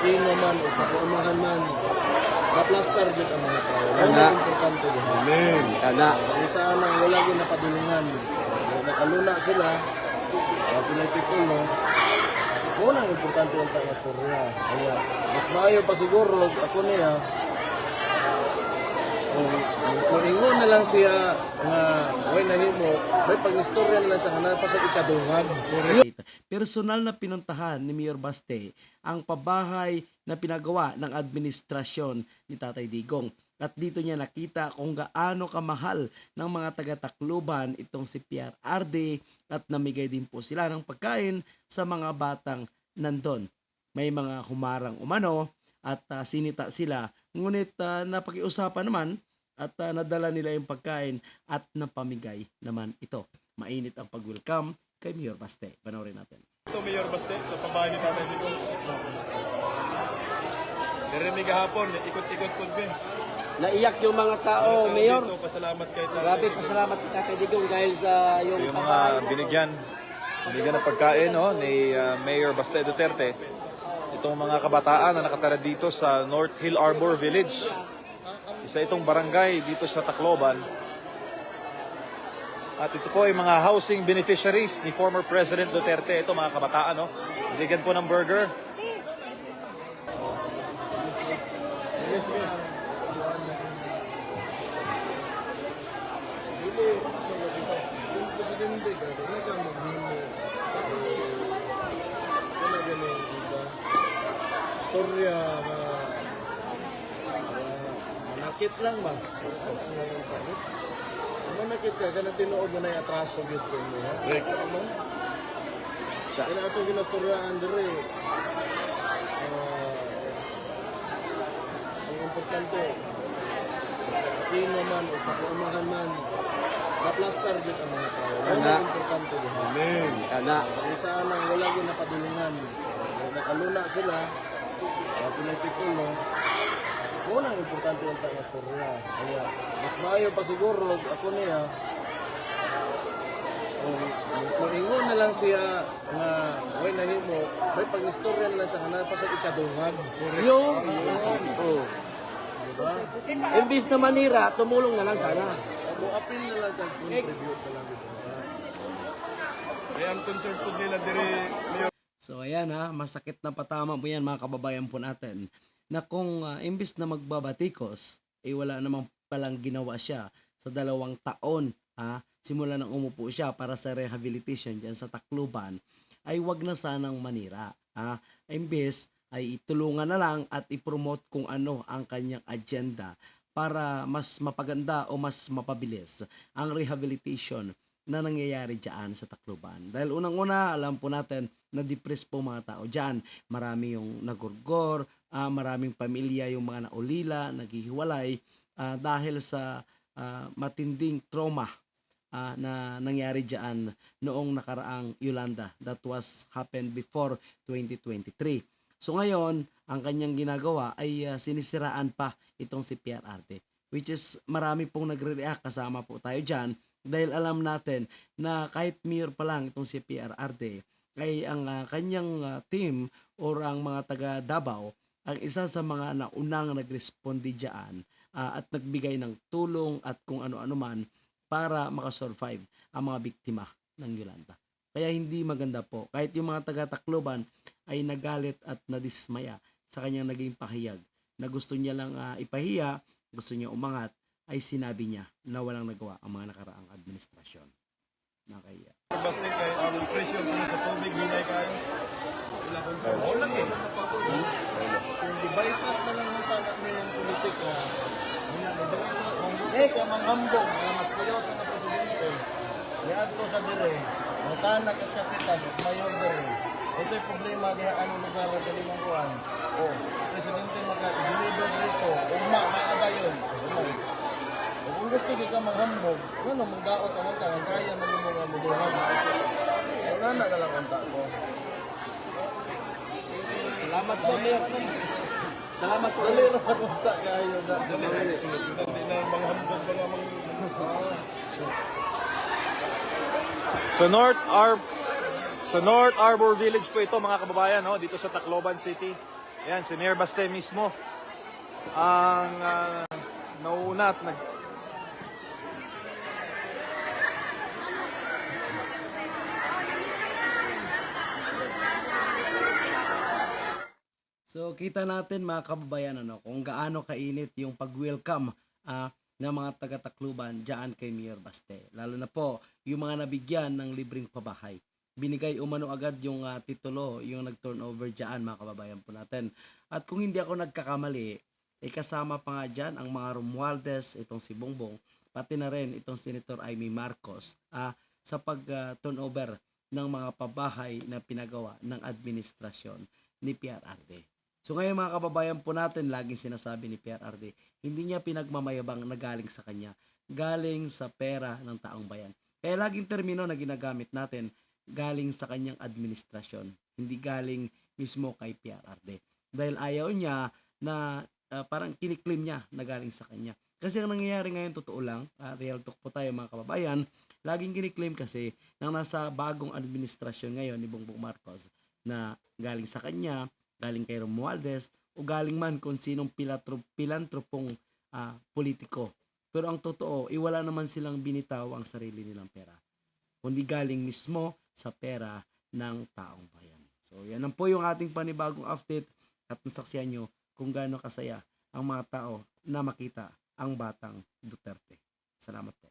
Aquino man o sa Kuamahan man, na-plaster din ang mga tao. Ana. ang importante din. Amen. Kana. Kasi sana wala din napadulungan. Nakaluna sila, uh, sila titulo. Muna ang importante ang tanga storya. Kaya, mas maayo pa siguro, ako niya, kung maringon na lang siya nga way nahimo, may pag-istorya na lang siya nga pa sa ikadungag. Personal na pinuntahan ni Mayor Baste ang pabahay na pinagawa ng administrasyon ni Tatay Digong. At dito niya nakita kung gaano kamahal ng mga taga-Tacloban itong si Pierre Arde at namigay din po sila ng pagkain sa mga batang nandon. May mga humarang umano at ah, sinita sila. Ngunit ah, napakiusapan naman at ah, nadala nila yung pagkain at napamigay naman ito. Mainit ang pag-welcome kay Mayor Baste. Panoorin natin. Ito, Mayor Baste, sa pabahay ni Tatay Digong. Nirimi kahapon, ikot-ikot po din. Naiyak yung mga tao, Tao Mayor. Dito, pasalamat kay Tatay Grabe, Digong. pasalamat kay Tatay Digong dahil sa yung, yung mga binigyan binigyan ng pagkain no, ni uh, Mayor Baste Duterte. Itong mga kabataan na nakatara dito sa North Hill Arbor Village. Isa itong barangay dito sa Tacloban. At ito po ay mga housing beneficiaries ni former President Duterte. Ito mga kabataan, no? Binigyan po ng burger. Storya na manakit lang ba? Manakit ka, kana tinuod na na atraso gyud sa inyo. ha? Ano? Kaya ato ginastoryaan dire. ah, ang importante, Aquino man o sa Kuamahan man, na-plaster din ang mga tao. Ana. ang importante din. Amen. Kana. Kasi sana wala din napadulungan. Nakaluna sila, uh, sila titulo. Muna ang importante ang tanga storya. Kaya, mas maayo pa siguro, ako niya, kung maringon na lang siya nga way nahimo, may pag-istorya na lang siya nga pa sa ikadungag. Yung, oh. Diba? Imbis na manira, tumulong na lang sana. Kung apil na lang contribute na lang. Kaya ang concern po nila dire, So ayan ha, masakit na patama po yan mga kababayan po natin na kung ah, imbis na magbabatikos, eh wala namang palang ginawa siya sa dalawang taon ha, simula nang umupo siya para sa rehabilitation dyan sa Tacloban, ay wag na sanang manira. Ha? Imbes ay itulungan na lang at ipromote kung ano ang kanyang agenda para mas mapaganda o mas mapabilis ang rehabilitation na nangyayari dyan sa Tacloban. Dahil unang-una, alam po natin na depressed po mga tao dyan. Marami yung nagurgor, ah, maraming pamilya yung mga naulila, naghihiwalay ah, dahil sa ah, matinding trauma ah, na nangyari dyan noong nakaraang Yolanda. That was happened before 2023. So ngayon, ang kanyang ginagawa ay ah, sinisiraan pa itong si Pierre Arte. Which is marami pong nagre-react kasama po tayo dyan dahil alam natin na kahit mayor pa lang itong si Pierre Arte ay ang ah, kanyang ah, team or ang mga taga Davao ang isa sa mga naunang nagresponde diyan at nagbigay ng tulong at kung ano-ano man para makasurvive ang mga biktima ng Yolanda. Kaya hindi maganda po. Kahit yung mga taga Tacloban ay nagalit at nadismaya sa kanyang naging pahayag na gusto niya lang ah, ipahiya, gusto niya umangat, ay sinabi niya na walang nagawa ang mga nakaraang administrasyon. Nakaya. Baste, kay ang presyo po sa tubig, hinay kayo. Wala concern. Wala eh. Kung i-bypass na lang ng tanak nilang politika, kung gusto siya manghambog, na mas kuyosa na presidente, yan to sa dire, ang tanak is kapitan, is mayor dire. Kung sa'y problema diha ano lugar na galimang kuhan, o presidente maka-deliver dito, ugma, maadayon. O kung gusto di ka manghambog, ano, magdaot naman ka, ang kaya na mo mga muduhan. Wala na ka lang ang tako. Salamat po, Mayor. Salamat po. Dali ra punta kayo na. Hindi na mga hambog, mga mga... Sa North Ar sa North Arbor Village po ito mga kababayan no dito sa Tacloban City. Yan, si Mayor Baste mismo ang uh, nauuna at nag So kita natin mga kababayan ano kung gaano kainit yung pag-welcome ah, ng mga taga-Tacloban diyan kay Mayor Baste. Lalo na po yung mga nabigyan ng libreng pabahay. Binigay umano agad yung ah, titulo, yung nag-turnover diyan mga kababayan po natin. At kung hindi ako nagkakamali, eh kasama pa nga diyan ang mga Romualdez, itong si Bongbong, pati na rin itong Senator Amy Marcos ah, sa pag-turnover ng mga pabahay na pinagawa ng administrasyon ni PRRD. So ngayon mga kababayan po natin, laging sinasabi ni PRRD, hindi niya pinagmamayabang na galing sa kanya, galing sa pera ng taong bayan. Kaya laging termino na ginagamit natin, galing sa kanyang administrasyon, hindi galing mismo kay PRRD. Dahil ayaw niya na ah, parang kiniklim niya na galing sa kanya. Kasi ang nangyayari ngayon, totoo lang, ah, real talk po tayo mga kababayan, laging kiniklaim kasi nang nasa bagong administrasyon ngayon ni Bongbong Marcos na galing sa kanya, galing kay Romualdez, o galing man kung sinong pilatro, pilantropong ah, politiko. Pero ang totoo, iwala naman silang binitaw ang sarili nilang pera. Kundi galing mismo sa pera ng taong bayan. So yan ang po yung ating panibagong update at nasaksiyan nyo kung gaano kasaya ang mga tao na makita ang batang Duterte. Salamat po.